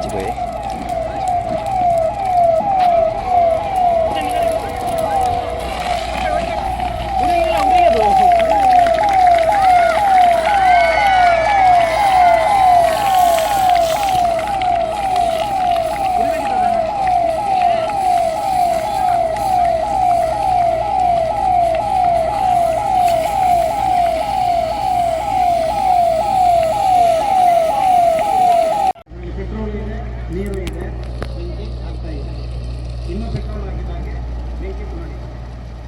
鸡腿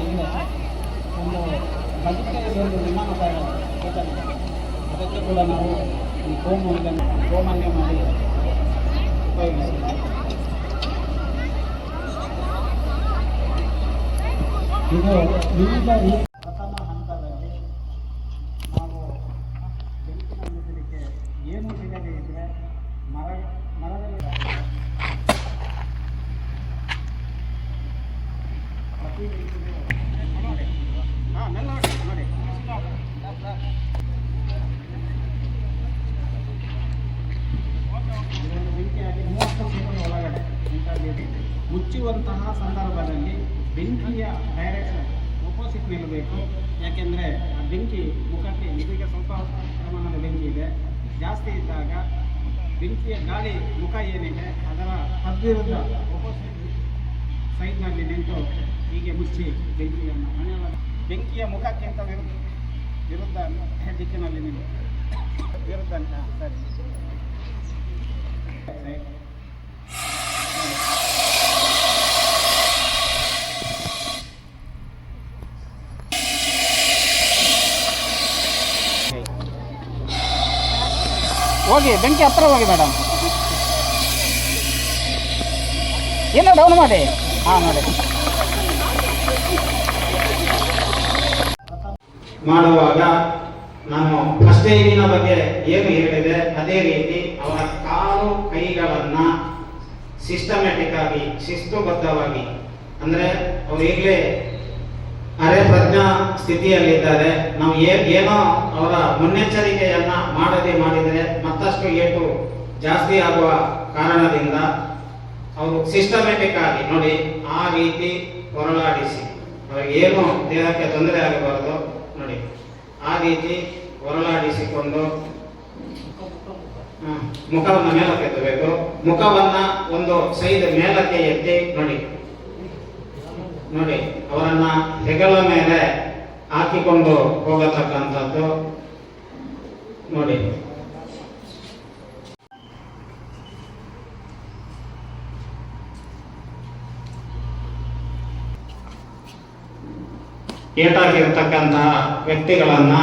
ಹಿಂದೆ ಒಂದು ಬದುಕಿನಲ್ಲಿ ಒಂದು ವಿಮಾನ ಅದಕ್ಕೆ ಕೂಡ ನಾವು ಈ ಇದನ್ನು ಗೋಮಾನ್ಯ ಮಾಡಿ ಉಪಯೋಗಿಸಿದ್ದೀವಿ ಇದು ವಿವಿಧ ಮುಚ್ಚುವಂತಹ ಸಂದರ್ಭದಲ್ಲಿ ಬೆಂಕಿಯ ಡೈರೆಕ್ಷನ್ ಅಪೋಸಿಟ್ ನಿಲ್ಲಬೇಕು ಯಾಕೆಂದರೆ ಆ ಬೆಂಕಿ ಮುಖಕ್ಕೆ ಇದೀಗ ಸ್ವಲ್ಪ ಪ್ರಮಾಣದ ಬೆಂಕಿ ಇದೆ. ಜಾಸ್ತಿ ಇದ್ದಾಗ ಬೆಂಕಿಯ ಗಾಳಿ ಮುಖ ಏನಿದೆ ಅದರ ತದ್ವಿರುದ್ಧ ಅಪೋಸಿಟ್ ಸೈಡ್ನಲ್ಲಿ ನಿಂತು ಹೀಗೆ ಮುಚ್ಚಿ ಬೆಂಕಿಯನ್ನು ಮನೆಯ ಬೆಂಕಿಯ ಮುಖಕ್ಕೆ ಅಂತ ವಿರುದ್ಧ ವಿರುದ್ಧ ದಿಕ್ಕಿನಲ್ಲಿ ನಿಮಗೆ ವಿರುದ್ಧ ಅಂತ ಸರಿ. ಹೋಗಿ, ಬೆಂಕಿ ಹತ್ರ ಹೋಗಿ ಮೇಡಮ್ ಏನೋ ಡೌನ್ ಮಾಡಿ. ಹಾಂ, ನೋಡಿ. ಮಾಡುವಾಗ ನಾನು ಏಜಿನ ಬಗ್ಗೆ ಏನು ಹೇಳಿದೆ, ಅದೇ ರೀತಿ ಅವರ ಕಾಲು ಕೈಗಳನ್ನ ಸಿಸ್ಟಮ್ಯಾಟಿಕ್ ಆಗಿ, ಶಿಸ್ತುಬದ್ಧವಾಗಿ, ಅಂದ್ರೆ ಅವ್ರು ಈಗಲೇ ಅರೆ ಪ್ರಜ್ಞಾ ಸ್ಥಿತಿಯಲ್ಲಿದ್ದಾರೆ. ನಾವು ಏನೋ ಅವರ ಮುನ್ನೆಚ್ಚರಿಕೆಯನ್ನ ಮಾಡದೆ ಮಾಡಿದರೆ ಮತ್ತಷ್ಟು ಏಟು ಜಾಸ್ತಿ ಆಗುವ ಕಾರಣದಿಂದ ಅವರು ಸಿಸ್ಟಮ್ಯಾಟಿಕ್ ಆಗಿ ನೋಡಿ ಆ ರೀತಿ ಹೊರಳಾಡಿಸಿ ಏನು ದೇಹಕ್ಕೆ ತೊಂದರೆ ಆಗಬಾರದು. ನೋಡಿ, ಆ ರೀತಿ ಹೊರಳಾಡಿಸಿಕೊಂಡು ಮುಖವನ್ನ ಮೇಲಕ್ಕೆ ಎತ್ತಬೇಕು. ಮುಖವನ್ನ ಒಂದು ಸೈಡ್ ಮೇಲಕ್ಕೆ ಎತ್ತಿ, ನೋಡಿ ನೋಡಿ, ಅವರನ್ನ ಹೆಗಲ ಮೇಲೆ ಹಾಕಿಕೊಂಡು ಹೋಗತಕ್ಕಂಥದ್ದು. ನೋಡಿ ಏಟಾಗಿರ್ತಕ್ಕಂತಹ ವ್ಯಕ್ತಿಗಳನ್ನ